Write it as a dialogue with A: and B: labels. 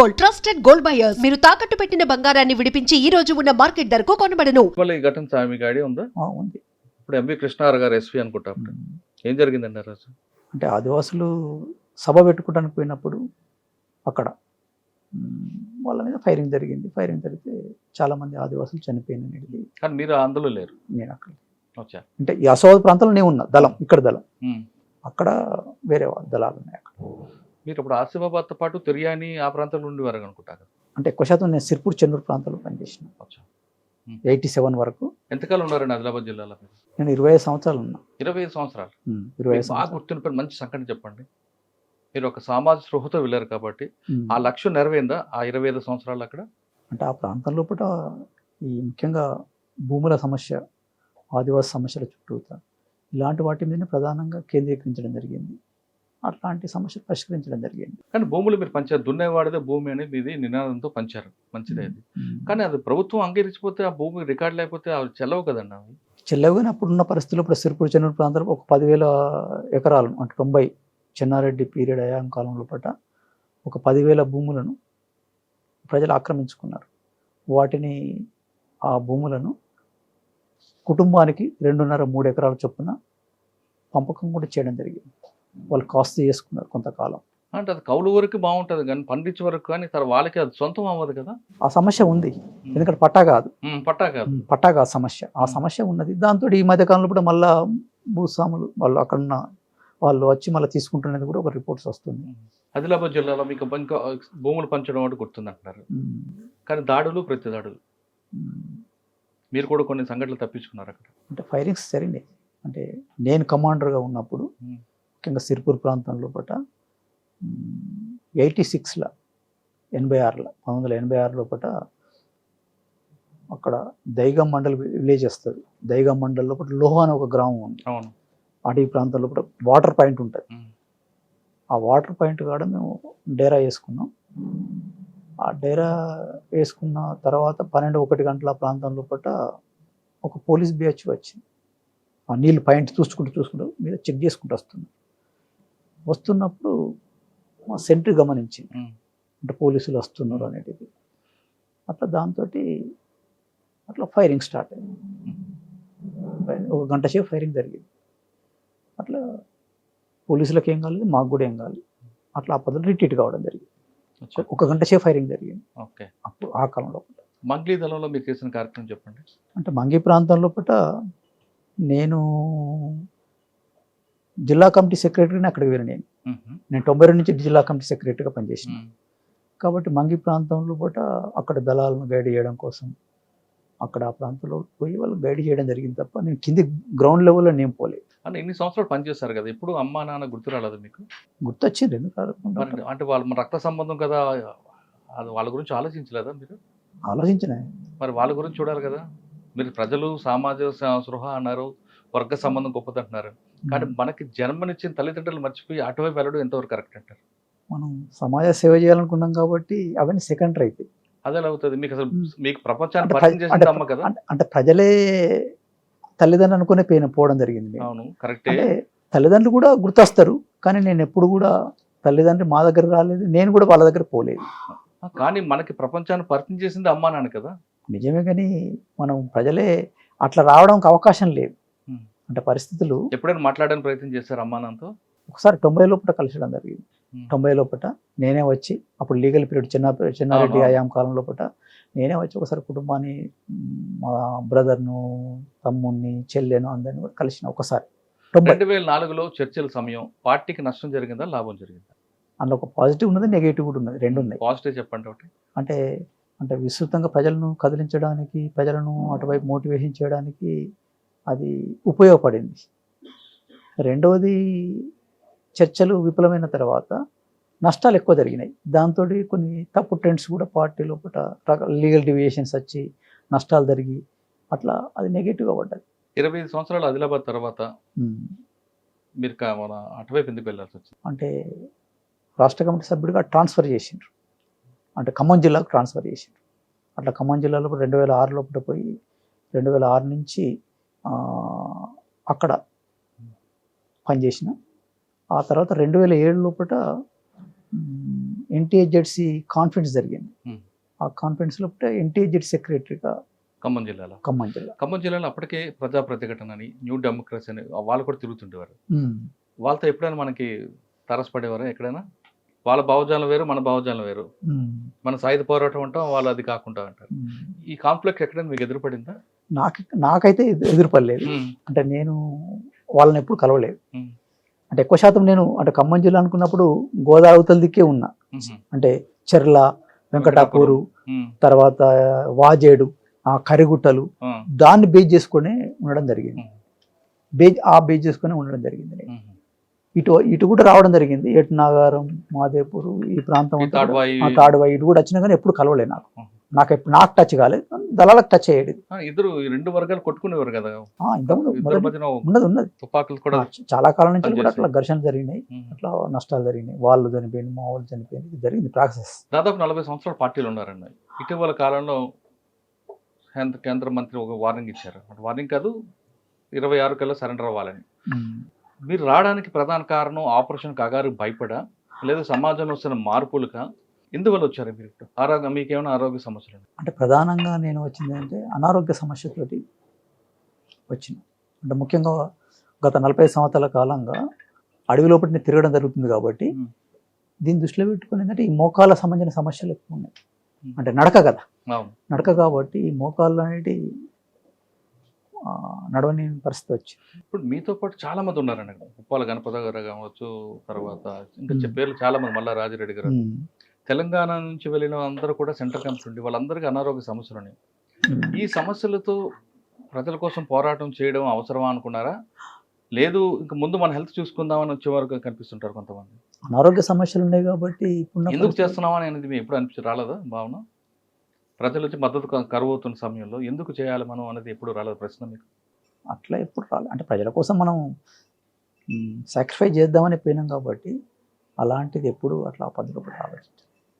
A: Gold trusted gold buyers మీరు తాకట్టు పెట్టిన బంగారాన్ని విడిపించి ఈ రోజు ఉన్న మార్కెట్ ధరకు కొనబడను.
B: మళ్ళీ ఈ ఘటన సా- మీకు ఐడియా ఉందా?
C: ఆ, ఉంది.
B: ఇప్పుడు ఎంవి కృష్ణారావు గారు ఎస్పీ అనుకుంటా అప్పుడు. ఏం జరిగిందండి ఆ రోజు?
C: అంటే ఆదివాసులు సభ పెట్టుకోవడానికి పోయినప్పుడు అక్కడ మ్, వాళ్ళ మీద ఫైరింగ్ జరిగింది. ఫైరింగ్ జరిగితే చాలా మంది ఆదివాసులు చనిపోయింది అనేది
B: కానీ మీరు అందులో లేరు?
C: నేను అక్కడ.
B: వచ్చా
C: అంటే ఈ అసోద ప్రాంతంలో నేను ఉన్నా దళం ఇక్కడ దళం.
B: ఉమ్.
C: అక్కడ వేరే వాళ్ళ దళాలు ఉన్నాయి అక్కడ.
B: మీరు ఇప్పుడు ఆసిఫాబాద్తో పాటు తిరియాని ఆ ప్రాంతంలో ఉండేవారు అనుకుంటా కదా
C: అంటే ఎక్కువ శాతం నేను సిర్పూర్ చెన్నూరు ప్రాంతంలో పనిచేసిన
B: వచ్చా
C: ఎయిటీ సెవెన్ వరకు.
B: ఎంతకాలం ఉన్నారండి ఆదిలాబాద్ జిల్లాలో?
C: నేను ఇరవై ఐదు సంవత్సరాలు ఉన్నా.
B: ఇరవై ఐదు సంవత్సరాలు.
C: మ్, ఇరవై ఐదు
B: బాగా
C: సంవత్సరాలు.
B: గుర్తుండిపోయిన మంచి సంఘటన చెప్పండి. మీరు ఒక సమాజ స్పృహతో వెళ్ళారు కాబట్టి. ఆ లక్ష్యం నెరవేరిందా? ఆ ఇరవై ఐదు సంవత్సరాలు అక్కడ?
C: అంటే ఆ ప్రాంతం లోపల ఈ ముఖ్యంగా భూముల సమస్య ఆదివాసీ సమస్యల చుట్టూతా ఇలాంటి వాటి మీదనే ప్రధానంగా కేంద్రీకరించడం జరిగింది. అట్లాంటి సమస్యలు పరిష్కరించడం జరిగింది.
B: కానీ భూములు మీరు పంచారు. దున్నేవాడిదే భూమి అనేది మీది నినాదంతో పంచారు. మంచిదే అది. కానీ అది ప్రభుత్వం అంగీకరించిపోతే ఆ భూమి రికార్డు లేకపోతే అవి చెల్లవు కదండి అవి?
C: చెల్లెవని అప్పుడున్న పరిస్థితుల్లో ఇప్పుడు సిరిపూర్ చెన్నూరు ప్రాంతంలో ఒక పదివేల ఎకరాలను అంటే తొంభై చెన్నారెడ్డి పీరియడ్ అయాం కాలం లోపల ఒక పదివేల భూములను ప్రజలు ఆక్రమించుకున్నారు. వాటిని ఆ భూములను కుటుంబానికి రెండున్నర మూడు ఎకరాల చొప్పున పంపకం కూడా చేయడం జరిగింది. వాళ్ళు కాస్ట్ చేసుకున్నారు కొంతకాలం.
B: అంటే అది కౌలు వరకు బాగుంటుంది కానీ పండించే వరకు కానీ తర్వాత వాళ్ళకి అది సొంతం అవ్వదు కదా?
C: ఆ సమస్య ఉంది. ఎందుకంటే పట్టా కాదు.
B: పట్టా కాదు.
C: పట్టా కాదు సమస్య. ఆ సమస్య ఉన్నది. దాంతో ఈ మధ్య కాలంలో కూడా మళ్ళా భూస్వాములు వాళ్ళు అక్కడ ఉన్న వాళ్ళు వచ్చి మళ్ళీ తీసుకుంటున్నది కూడా ఒక రిపోర్ట్స్ వస్తుంది.
B: ఆదిలాబాద్ జిల్లాలో మీకు ఇంకా భూములు పంచడం అంటే గుర్తుందంటున్నారు. కానీ దాడులు ప్రతి దాడులు. మీరు కూడా కొన్ని సంఘటనలు తప్పించుకున్నారు అక్కడ.
C: అంటే ఫైరింగ్స్ జరిగినాయి. అంటే నేను కమాండర్గా ఉన్నప్పుడు. ముఖ్యంగా సిర్పూర్ ప్రాంతం లోపల ఎయిటీ సిక్స్లో ఎనభై ఆరులో పంతొమ్మిది వందల ఎనభై ఆరు లోపల అక్కడ దైగం మండల్ విలేజ్ వస్తుంది. దైగం మండల్ లోపల లోహా అని ఒక గ్రామం ఉంది.
B: అవును.
C: అటవీ ప్రాంతం లోపల వాటర్ పాయింట్ ఉంటుంది. ఆ వాటర్ పాయింట్ కాడ మేము డేరా వేసుకున్నాం. ఆ డేరా వేసుకున్న తర్వాత పన్నెండు ఒకటి గంటల ప్రాంతం లోపల ఒక పోలీస్ బిహెచ్ వచ్చింది. ఆ నీళ్ళు పాయింట్ చూసుకుంటూ చూసుకుంటూ మీద చెక్ చేసుకుంటూ వస్తుంది. వస్తున్నప్పుడు మా సెంట్రీ గమనించింది. అంటే పోలీసులు వస్తున్నారు అనేది. అట్లా దాంతో అట్లా ఫైరింగ్ స్టార్ట్ అయింది. ఒక గంట సేపు ఫైరింగ్ జరిగింది. అట్లా పోలీసులకు ఏం కాలేదు మాకు కూడా ఏం కాలేదు. అట్లా ఆ పద్ధతి రిట్రీట్ కావడం జరిగింది. ఒక గంట సేపు ఫైరింగ్ జరిగింది.
B: ఓకే.
C: అప్పుడు ఆ కాలంలో
B: మంగ్లీ దళంలో మీరు చేసిన కార్యక్రమం చెప్పండి.
C: అంటే మంగి ప్రాంతం లోపల నేను జిల్లా కమిటీ సెక్రటరీని అక్కడికి వెళ్ళి నేను. నేను తొంభై రెండు నుంచి జిల్లా కమిటీ సెక్రటరీగా పనిచేసిన. కాబట్టి మంగి ప్రాంతంలో పూట అక్కడ దళాలను గైడ్ చేయడం కోసం అక్కడ ఆ ప్రాంతంలో పోయి వాళ్ళు గైడ్ చేయడం జరిగింది తప్ప నేను కింది గ్రౌండ్ లెవెల్లో నేను పోలేదు.
B: అంటే ఇన్ని సంవత్సరాలు పనిచేస్తారు కదా ఇప్పుడు అమ్మా నాన్న గుర్తు రాలేదు మీకు?
C: గుర్తొచ్చింది ఎందుకు
B: అంటే వాళ్ళ రక్త సంబంధం కదా అది వాళ్ళ గురించి ఆలోచించలేదా మీరు?
C: ఆలోచించిన
B: మరి వాళ్ళ గురించి చూడాలి కదా. మీరు ప్రజలు సామాజిక సృహ అన్నారు వర్గ సంబంధం గొప్పదంటున్నారు. కానీ మనకి జన్మనిచ్చిన తల్లిదండ్రులు మర్చిపోయి అటువైపు వెళ్ళడం ఎంతవరకు కరెక్ట్ అంటారు?
C: మనం సమాజ సేవ చేయాలనుకున్నాం కాబట్టి అవన్నీ సెకండరీ అయితే.
B: అదే అవుతుంది. మీకు అసలు. మీకు ప్రపంచాన్ని కదా?
C: అంటే- ప్రజలే తల్లిదండ్రులు అనుకునే పోయిన పోవడం జరిగింది.
B: అవును కరెక్టే.
C: తల్లిదండ్రులు కూడా గుర్తొస్తారు కానీ నేను ఎప్పుడు కూడా తల్లిదండ్రులు మా దగ్గర రాలేదు నేను కూడా వాళ్ళ దగ్గర పోలేదు.
B: కానీ మనకి ప్రపంచాన్ని పరిచయం చేసింది అమ్మా నాన్న కదా?
C: నిజమే కానీ మనం ప్రజలే అట్లా రావడానికి అవకాశం లేదు. అంటే పరిస్థితులు
B: ఎప్పుడైనా మాట్లాడడానికి ప్రయత్నం చేశారు అమ్మా నాన్నతో?
C: ఒకసారి తొంభై లోపల కలిసడం జరిగింది. తొంభై లోపల నేనే వచ్చి అప్పుడు లీగల్ పీరియడ్ చిన్న చిన్నారెడ్డి. ఆయాం కాలం లోపల నేనే వచ్చి ఒకసారి కుటుంబాన్ని మ్, బ్రదర్ను తమ్ముడిని చెల్లెను అందరిని కూడా కలిసిన ఒకసారి.
B: రెండు వేల నాలుగులో చర్చల సమయం పార్టీకి నష్టం జరిగిందా లాభం జరిగిందా?
C: అందులో ఒక పాజిటివ్ ఉన్నది నెగిటివ్ కూడా ఉన్నది రెండు ఉన్నాయి.
B: పాజిటివ్ చెప్పండి ఒకటి.
C: అంటే అంటే విస్తృతంగా ప్రజలను కదిలించడానికి ప్రజలను అటువైపు మోటివేషన్ చేయడానికి అది ఉపయోగపడింది. రెండవది చర్చలు విఫలమైన తర్వాత నష్టాలు ఎక్కువ జరిగినాయి. దాంతో కొన్ని తప్పు ట్రెండ్స్ కూడా పార్టీ లోపల లీగల్ డివియేషన్స్ వచ్చి నష్టాలు జరిగి అట్లా అది నెగిటివ్గా పడ్డది.
B: ఇరవై ఐదు సంవత్సరాలు ఆదిలాబాద్ తర్వాత. మీరు మన అటువైపు ఎందుకు వెళ్ళాల్సి వచ్చింది?
C: అంటే రాష్ట్ర కమిటీ సభ్యుడిగా ట్రాన్స్ఫర్ చేసిండ్రు. అంటే ఖమ్మం జిల్లాకు ట్రాన్స్ఫర్ చేసిండ్రు. అట్లా ఖమ్మం జిల్లాలో రెండు వేల ఆరు లోపల పోయి రెండు వేల ఆరు నుంచి అక్కడ పనిచేసిన. ఆ తర్వాత రెండు వేల ఏడు లోపల ఎన్టీఏజెడ్సి కాన్ఫరెన్స్ జరిగింది. ఆ కాన్ఫరెన్స్లో ఎన్టీఏజెడ్ సెక్రటరీగా
B: ఖమ్మం జిల్లాలో?
C: ఖమ్మం జిల్లా.
B: ఖమ్మం జిల్లాలో అప్పటికే ప్రజా ప్రతిఘటన అని న్యూ డెమోక్రసీ అని వాళ్ళు కూడా తిరుగుతుండేవారు. వాళ్ళతో ఎప్పుడైనా మనకి తరసపడేవారా ఎక్కడైనా? వాళ్ళ భావజాలం వేరు మన భావజాలం వేరు. మన సాయుధ పోరాటం అంటాం వాళ్ళు అది కాకుండా అంటారు. ఈ కాన్ఫ్లిక్ట్ ఎక్కడైనా మీకు ఎదురుపడిందా?
C: నాకు నాకైతే ఎదు- ఎదురుపడలేదు అంటే నేను వాళ్ళని ఎప్పుడు కలవలేదు. అంటే ఎక్కువ శాతం నేను అంటే ఖమ్మం జిల్లా అనుకున్నప్పుడు గోదావరి అవతల దిక్కే ఉన్నా. అంటే చెర్ల వెంకటాపూరు. తర్వాత వాజేడు ఆ కరిగుట్టలు. దాన్ని బేస్ చేసుకొని ఉండడం జరిగింది. బేజ్ ఆ బేస్ చేసుకొని ఉండడం జరిగింది. ఇటు ఇటు కూడా రావడం జరిగింది ఎటు నాగారం మాదేపూరు ఈ ప్రాంతం
B: తాడ్వాయి
C: ఇటు కూడా వచ్చినా కానీ ఎప్పుడు కలవలేదు నాకు. నాకు ఎప్పుడు నాకు టచ్ కాలేదు. దళాలకు టచ్ అయ్యేది
B: ఇద్దరు ఈ రెండు వర్గాలు కొట్టుకునేవారు కదా.
C: ఉన్నది ఉన్నది.
B: తుపాకులు కూడా
C: చాలా కాలం నుంచి కూడా. అట్లా ఘర్షణలు జరిగినాయి. అట్లా నష్టాలు జరిగినాయి. వాళ్ళు చనిపోయింది మా వాళ్ళు చనిపోయింది జరిగింది ప్రాసెస్.
B: దాదాపు నలభై సంవత్సరాల పార్టీలు ఉన్నారండి. ఇటీవల కాలంలో కేంద్ర కేంద్ర మంత్రి ఒక వార్నింగ్ ఇచ్చారు. వార్నింగ్ కాదు ఇరవై ఆరు కల్లా సరెండర్ అవ్వాలని. మీరు రావడానికి ప్రధాన కారణం ఆపరేషన్ కాగారు భయపడా? లేదా సమాజంలో వస్తున్న మార్పులుగా ఎందువల్ల వచ్చారు మీరు ఇప్పుడు ఆరోగ్య మీకేమైనా ఆరోగ్య సమస్యలు?
C: అంటే ప్రధానంగా నేను వచ్చింది అంటే అనారోగ్య సమస్యతోటి వచ్చిన. అంటే ముఖ్యంగా గత నలభై సంవత్సరాల కాలంగా అడవి లోపల తిరగడం జరుగుతుంది కాబట్టి. దీన్ని దృష్టిలో పెట్టుకుని ఏంటంటే ఈ మోకాళ్ళ సంబంధించిన సమస్యలు ఎక్కువ ఉన్నాయి. అంటే నడక కదా? నడక కాబట్టి ఈ మోకాళ్ళు అనేటి నడవని పరిస్థితి వచ్చింది.
B: ఇప్పుడు మీతో పాటు చాలా మంది ఉన్నారండి. ఉప్పాల గణపతి గారు కావచ్చు తర్వాత ఇంకా పేర్లు చాలా మంది మళ్ళా రాజిరెడ్డి గారు. తెలంగాణ నుంచి వెళ్ళిన అందరూ కూడా సెంట్రల్ క్యాంప్స్ ఉండి వాళ్ళందరికీ అనారోగ్య సమస్యలు ఉన్నాయి
C: మ్మ్.
B: ఈ సమస్యలతో ప్రజల కోసం పోరాటం చేయడం అవసరమా అనుకున్నారా? లేదు ఇంక ముందు మన హెల్త్ చూసుకుందామని వచ్చే వరకు కనిపిస్తుంటారు కొంతమంది.
C: అనారోగ్య సమస్యలు ఉన్నాయి కాబట్టి ఇప్పుడున్న
B: ఎందుకు చేస్తున్నామని అనేది మీకు ఎప్పుడు అనిపించి రాలేదా భావన? ప్రజల నుంచి మద్దతు కరువు అవుతున్న సమయంలో ఎందుకు చేయాలి మనం అనేది ఎప్పుడు రాలేదు ప్రశ్న మీకు?
C: అట్లా ఎప్పుడు రాలేదు అంటే ప్రజల కోసం మనం సాక్రిఫై చేద్దామని పోయినాం కాబట్టి అలాంటిది ఎప్పుడు అట్లా పద్ధతిలో కూడా ఆలోచించాం